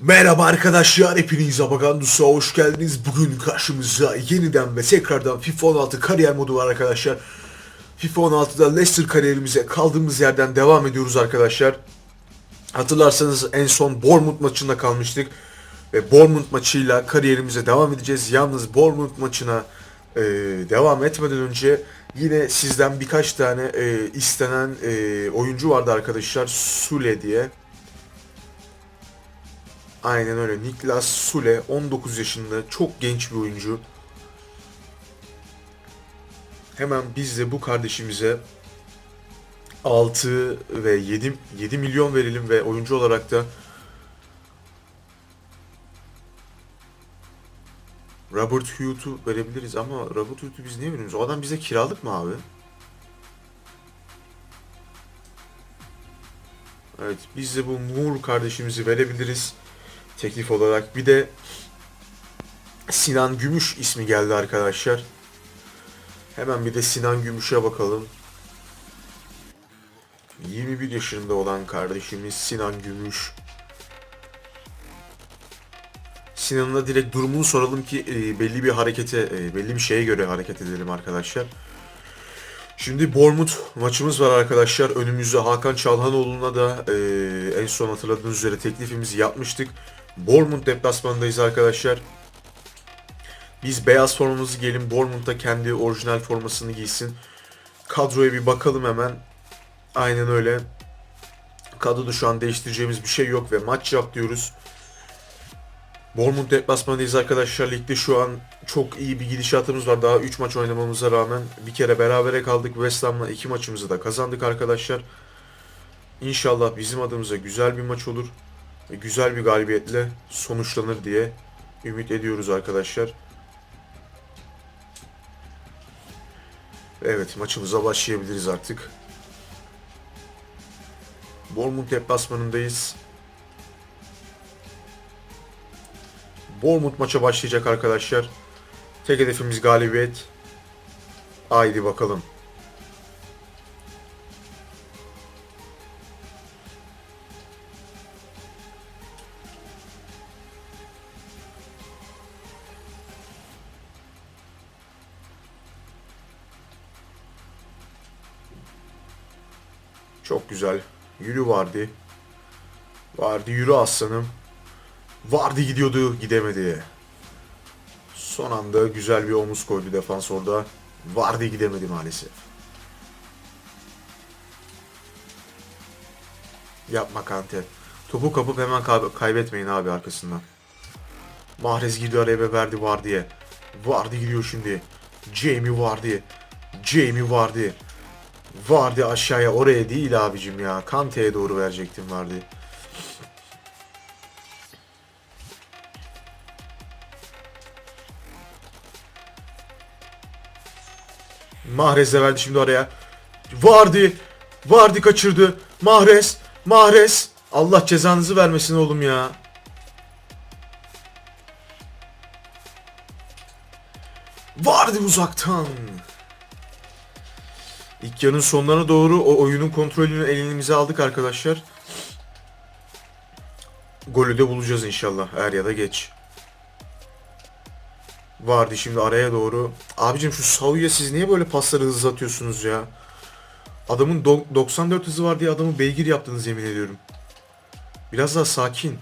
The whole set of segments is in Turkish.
Merhaba arkadaşlar, hepiniz Abagandus'a hoş geldiniz. Bugün karşımızda yeniden ve tekrardan FIFA 16 kariyer modu var arkadaşlar. FIFA 16'da Leicester kariyerimize kaldığımız yerden devam ediyoruz arkadaşlar. Hatırlarsanız en son Bournemouth maçında kalmıştık. Ve Bournemouth maçıyla kariyerimize devam edeceğiz. Yalnız Bournemouth maçına e, devam etmeden önce yine sizden birkaç tane e, istenen e, oyuncu vardı arkadaşlar. Sule diye. Aynen öyle. Niklas Sule 19 yaşında çok genç bir oyuncu. Hemen biz de bu kardeşimize 6 ve 7 7 milyon verelim ve oyuncu olarak da Robert Hughes'u verebiliriz ama Robert Hughes'u biz niye veriyoruz? O adam bize kiralık mı abi? Evet biz de bu Moore kardeşimizi verebiliriz teklif olarak. Bir de Sinan Gümüş ismi geldi arkadaşlar. Hemen bir de Sinan Gümüş'e bakalım. 21 yaşında olan kardeşimiz Sinan Gümüş. Sinan'ın da direkt durumunu soralım ki e, belli bir harekete, e, belli bir şeye göre hareket edelim arkadaşlar. Şimdi Bournemouth maçımız var arkadaşlar. Önümüzde Hakan Çalhanoğlu'na da e, en son hatırladığınız üzere teklifimizi yapmıştık. Bournemouth deplasmanındayız arkadaşlar. Biz beyaz formamızı giyelim. Bournemouth da kendi orijinal formasını giysin. Kadroya bir bakalım hemen. Aynen öyle. Kadroda şu an değiştireceğimiz bir şey yok ve maç yap diyoruz. Bournemouth deplasmanındayız arkadaşlar. Ligde şu an çok iyi bir gidişatımız var. Daha 3 maç oynamamıza rağmen bir kere berabere kaldık. West Ham'la 2 maçımızı da kazandık arkadaşlar. İnşallah bizim adımıza güzel bir maç olur. Ve güzel bir galibiyetle sonuçlanır diye ümit ediyoruz arkadaşlar. Evet maçımıza başlayabiliriz artık. Bournemouth deplasmanındayız. Bournemouth maça başlayacak arkadaşlar. Tek hedefimiz galibiyet. Haydi bakalım. Çok güzel. Yürü vardı. Vardı yürü aslanım. Vardı gidiyordu gidemedi. Son anda güzel bir omuz koydu defans orada. Vardı gidemedi maalesef. Yapma Kante. Topu kapıp hemen kay- kaybetmeyin abi arkasından. Mahrez gidiyor araya ve verdi Vardy'ye. Vardy gidiyor şimdi. Jamie Vardy. Jamie Vardy. Vardy aşağıya oraya değil abicim ya. Kante'ye doğru verecektim Vardy. Mahrez de verdi şimdi araya. Vardy. Vardy kaçırdı. Mahrez. Mahrez. Allah cezanızı vermesin oğlum ya. Vardy uzaktan. İlk yarının sonlarına doğru o oyunun kontrolünü elimize aldık arkadaşlar. Golü de bulacağız inşallah er ya da geç. Vardı şimdi araya doğru. Abicim şu Sauya siz niye böyle pasları hızlı atıyorsunuz ya? Adamın do- 94 hızı var diye adamı beygir yaptınız yemin ediyorum. Biraz daha sakin.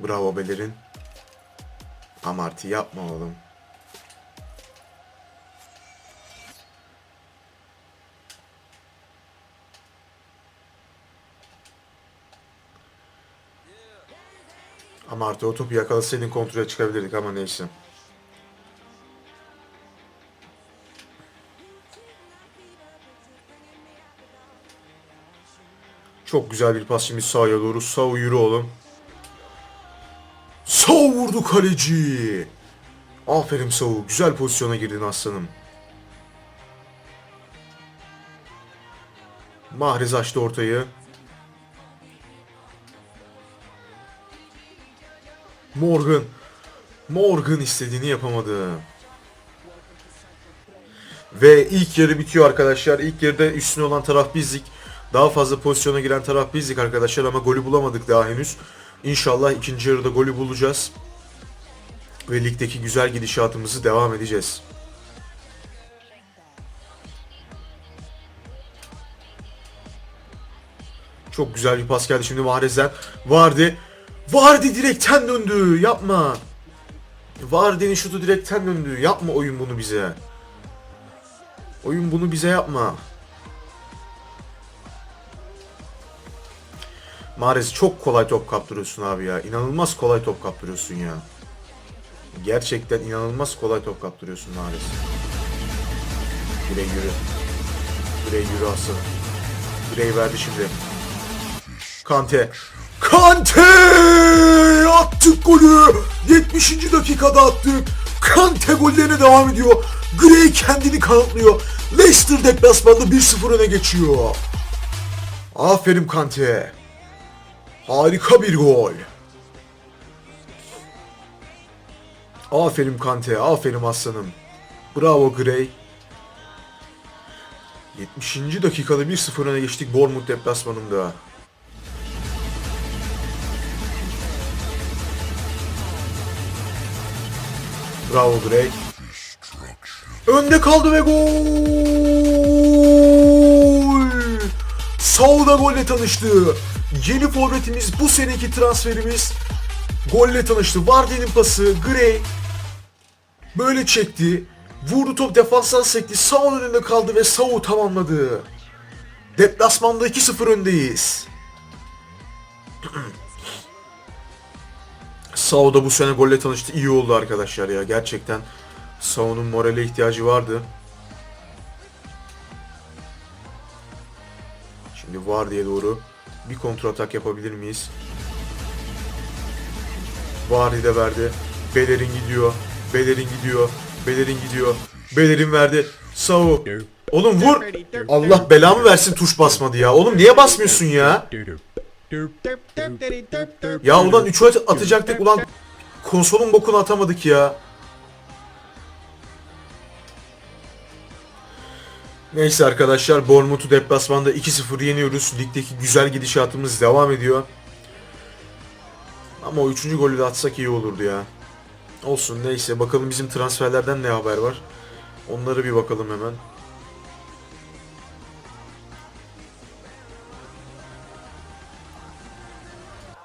Bravo Belerin. Amarty yapma oğlum. Amarty o topu yakalasaydın kontrole çıkabilirdik ama neyse. Çok güzel bir pas şimdi sağa doğru. Sağ yürü oğlum. Sağ vurdu kaleci. Aferin Savu. Güzel pozisyona girdin aslanım. Mahrez açtı ortayı. Morgan. Morgan istediğini yapamadı. Ve ilk yarı bitiyor arkadaşlar. İlk yarıda üstüne olan taraf bizdik. Daha fazla pozisyona giren taraf bizdik arkadaşlar ama golü bulamadık daha henüz. İnşallah ikinci yarıda golü bulacağız. Ve ligdeki güzel gidişatımızı devam edeceğiz. Çok güzel bir pas geldi şimdi Mahrez'den. Vardy. Vardy direkten döndü. Yapma. Vardy'nin şutu direkten döndü. Yapma oyun bunu bize. Oyun bunu bize yapma. Mahrez çok kolay top kaptırıyorsun abi ya. İnanılmaz kolay top kaptırıyorsun ya. Gerçekten inanılmaz kolay top kaptırıyorsun Mahrez. Güre yürü. Güre yürü aslanım. Güreyi verdi şimdi. Kante. Kante! Attık golü. 70. dakikada attık. Kante gollerine devam ediyor. Gray kendini kanıtlıyor. Leicester deplasmanda 1-0 öne geçiyor. Aferin Kante. Harika bir gol. Aferin Kante, aferin aslanım. Bravo Gray. 70. dakikada 1-0 öne geçtik Bournemouth deplasmanında. Bravo Gray. Önde kaldı ve gol! Sauda golle tanıştı. Yeni forvetimiz bu seneki transferimiz golle tanıştı. Vardy'nin pası Gray böyle çekti. Vurdu top defanstan sekti. Sau'nun önünde kaldı ve Sau tamamladı. Deplasmanda 2-0 öndeyiz. Sao da bu sene golle tanıştı. İyi oldu arkadaşlar ya. Gerçekten Sao'nun morale ihtiyacı vardı. Şimdi var diye doğru bir kontrol atak yapabilir miyiz? Vardy de verdi. Bellerin gidiyor. Bellerin gidiyor. Bellerin gidiyor. Bellerin verdi. Sao. Oğlum vur. Allah belamı versin tuş basmadı ya. Oğlum niye basmıyorsun ya? Ya ulan 3 atacaktık ulan konsolun bokunu atamadık ya. Neyse arkadaşlar Bournemouth'u deplasmanda 2-0 yeniyoruz. Ligdeki güzel gidişatımız devam ediyor. Ama o 3. golü de atsak iyi olurdu ya. Olsun neyse bakalım bizim transferlerden ne haber var. Onlara bir bakalım hemen.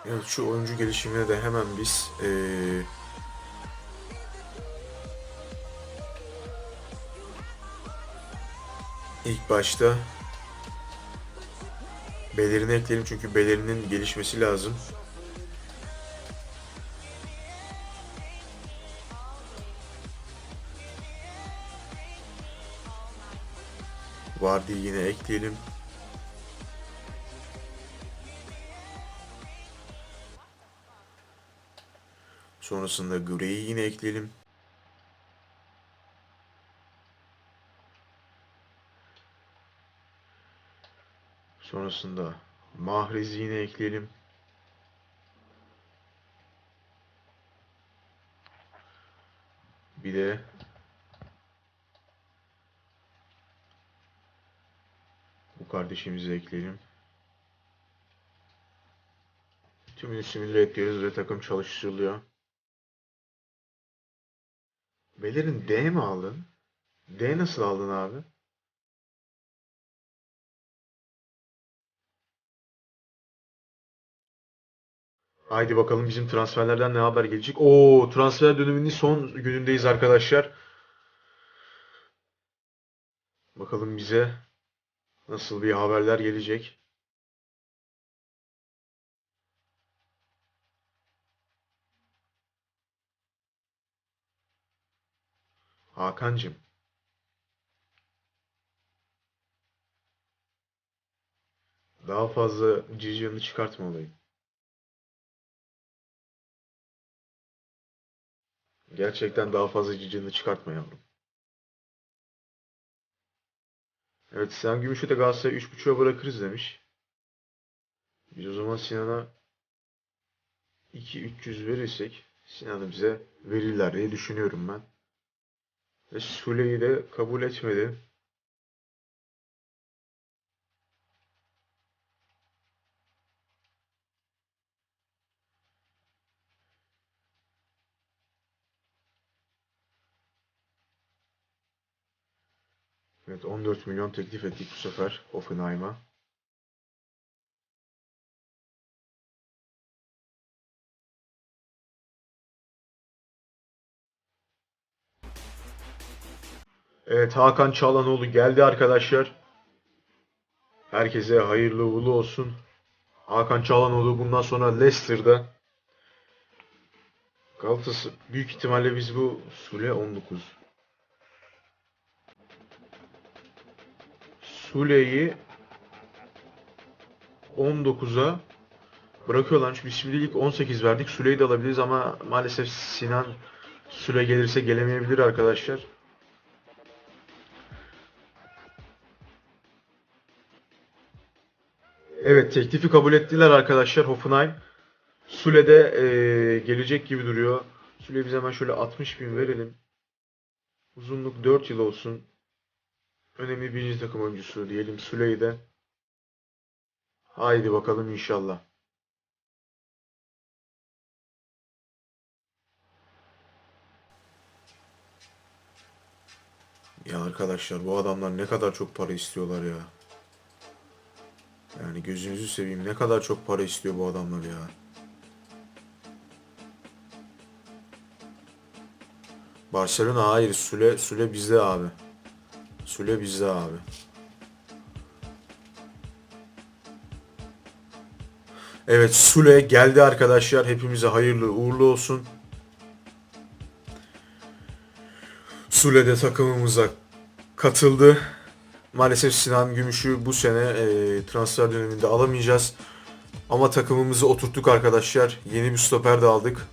Evet şu oyuncu gelişimine de hemen biz eee ilk başta Belerini ekleyelim çünkü Beleri'nin gelişmesi lazım. Vardy yine ekleyelim. Sonrasında Gray'i yine ekleyelim. Sonrasında Mahrez'i yine ekleyelim. Bir de bu kardeşimizi ekleyelim. Tümünü simüle ediyoruz ve takım çalıştırılıyor. Belerin D mi aldın? D nasıl aldın abi? Haydi bakalım bizim transferlerden ne haber gelecek? Oo, transfer döneminin son günündeyiz arkadaşlar. Bakalım bize nasıl bir haberler gelecek. Hakan'cım. Daha fazla ciciyonu çıkartma olayım. Gerçekten daha fazla cicini çıkartma yavrum. Evet Sinan Gümüş'ü de Galatasaray 3.5'a bırakırız demiş. Biz o zaman Sinan'a 2-300 verirsek Sinan'ı bize verirler diye düşünüyorum ben. Ve Sule'yi de kabul etmedi. Evet 14 milyon teklif ettik bu sefer Hoffenheim'a. Evet Hakan Çalhanoğlu geldi arkadaşlar. Herkese hayırlı uğurlu olsun. Hakan Çalhanoğlu bundan sonra Leicester'da. Galatasaray büyük ihtimalle biz bu Sule 19. Sule'yi 19'a bırakıyorlarmış. Biz şimdilik 18 verdik. Sule'yi de alabiliriz ama maalesef Sinan Sule gelirse gelemeyebilir arkadaşlar. Evet teklifi kabul ettiler arkadaşlar Hoffenheim. Sule de eee, gelecek gibi duruyor. Sule biz hemen şöyle 60 bin verelim. Uzunluk 4 yıl olsun. Önemli birinci takım oyuncusu diyelim Sule'yi de. Haydi bakalım inşallah. Ya arkadaşlar bu adamlar ne kadar çok para istiyorlar ya. Yani gözünüzü seveyim ne kadar çok para istiyor bu adamlar ya. Barcelona hayır Sule Sule bizde abi. Sule bizde abi. Evet Sule geldi arkadaşlar. Hepimize hayırlı uğurlu olsun. Sule de takımımıza katıldı. Maalesef Sinan Gümüş'ü bu sene e, transfer döneminde alamayacağız. Ama takımımızı oturttuk arkadaşlar. Yeni bir stoper de aldık.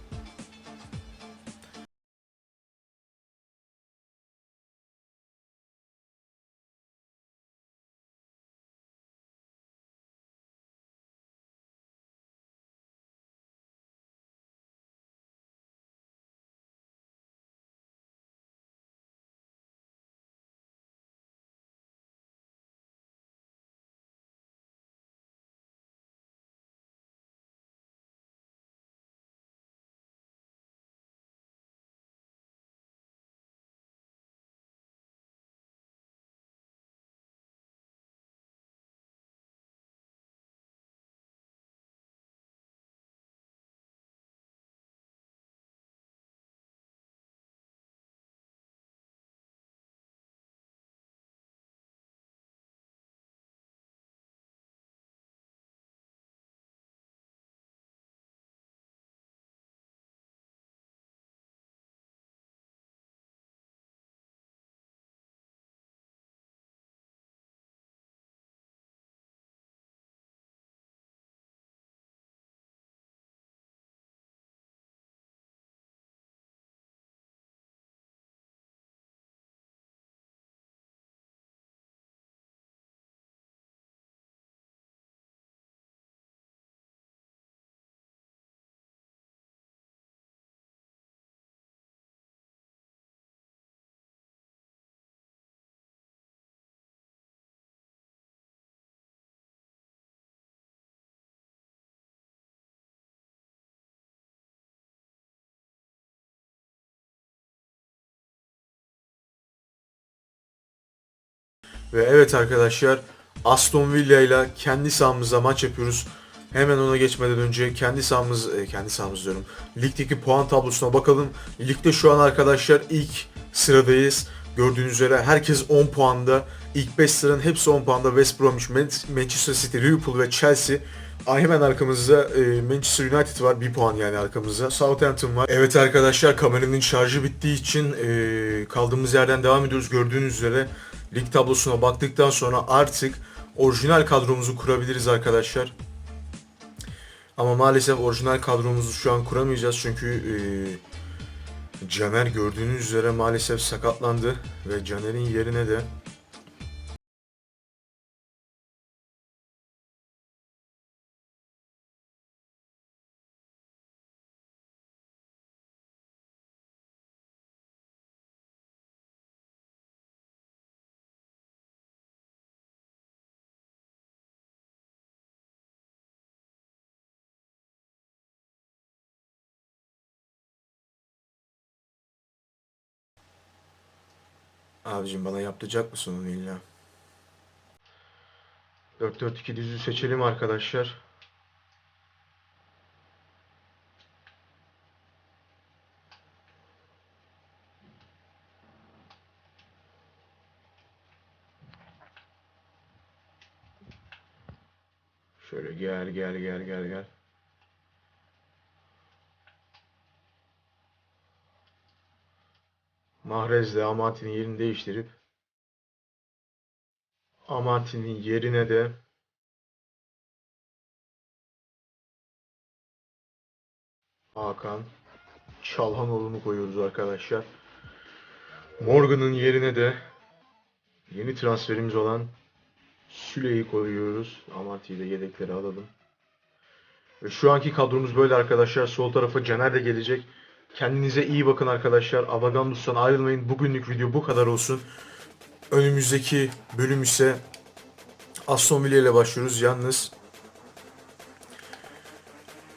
Ve evet arkadaşlar Aston Villa ile kendi sahamızda maç yapıyoruz. Hemen ona geçmeden önce kendi sahamız, e, kendi sahamız diyorum. Ligdeki puan tablosuna bakalım. Ligde şu an arkadaşlar ilk sıradayız. Gördüğünüz üzere herkes 10 puanda. İlk 5 sıranın hepsi 10 puanda. West Bromwich, Man- Manchester City, Liverpool ve Chelsea. Hemen arkamızda e, Manchester United var. 1 puan yani arkamızda. Southampton var. Evet arkadaşlar kameranın şarjı bittiği için e, kaldığımız yerden devam ediyoruz. Gördüğünüz üzere lig tablosuna baktıktan sonra artık orijinal kadromuzu kurabiliriz arkadaşlar. Ama maalesef orijinal kadromuzu şu an kuramayacağız çünkü e, Caner gördüğünüz üzere maalesef sakatlandı ve Caner'in yerine de Abicim bana yaptıracak mısın onu illa? 4-4-2 düzü seçelim arkadaşlar. Şöyle gel gel gel gel gel. Mahrez'le Amanti'nin yerini değiştirip Amanti'nin yerine de Hakan Çalhanoğlu'nu koyuyoruz arkadaşlar. Morgan'ın yerine de yeni transferimiz olan Süle'yi koyuyoruz. Amanti'yi de yedekleri alalım. Şu anki kadromuz böyle arkadaşlar. Sol tarafa Caner de gelecek. Kendinize iyi bakın arkadaşlar. Avagandus'tan ayrılmayın. Bugünlük video bu kadar olsun. Önümüzdeki bölüm ise Aston Villa ile başlıyoruz. Yalnız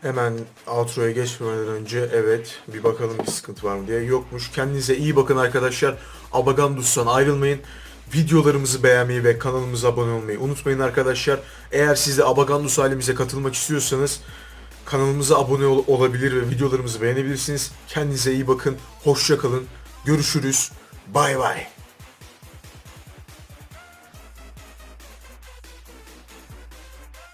hemen outro'ya geçmeden önce evet bir bakalım bir sıkıntı var mı diye. Yokmuş. Kendinize iyi bakın arkadaşlar. Abagandus'tan ayrılmayın. Videolarımızı beğenmeyi ve kanalımıza abone olmayı unutmayın arkadaşlar. Eğer siz de Abagandus halimize katılmak istiyorsanız kanalımıza abone ol- olabilir ve videolarımızı beğenebilirsiniz. Kendinize iyi bakın. Hoşça kalın. Görüşürüz. Bay bay.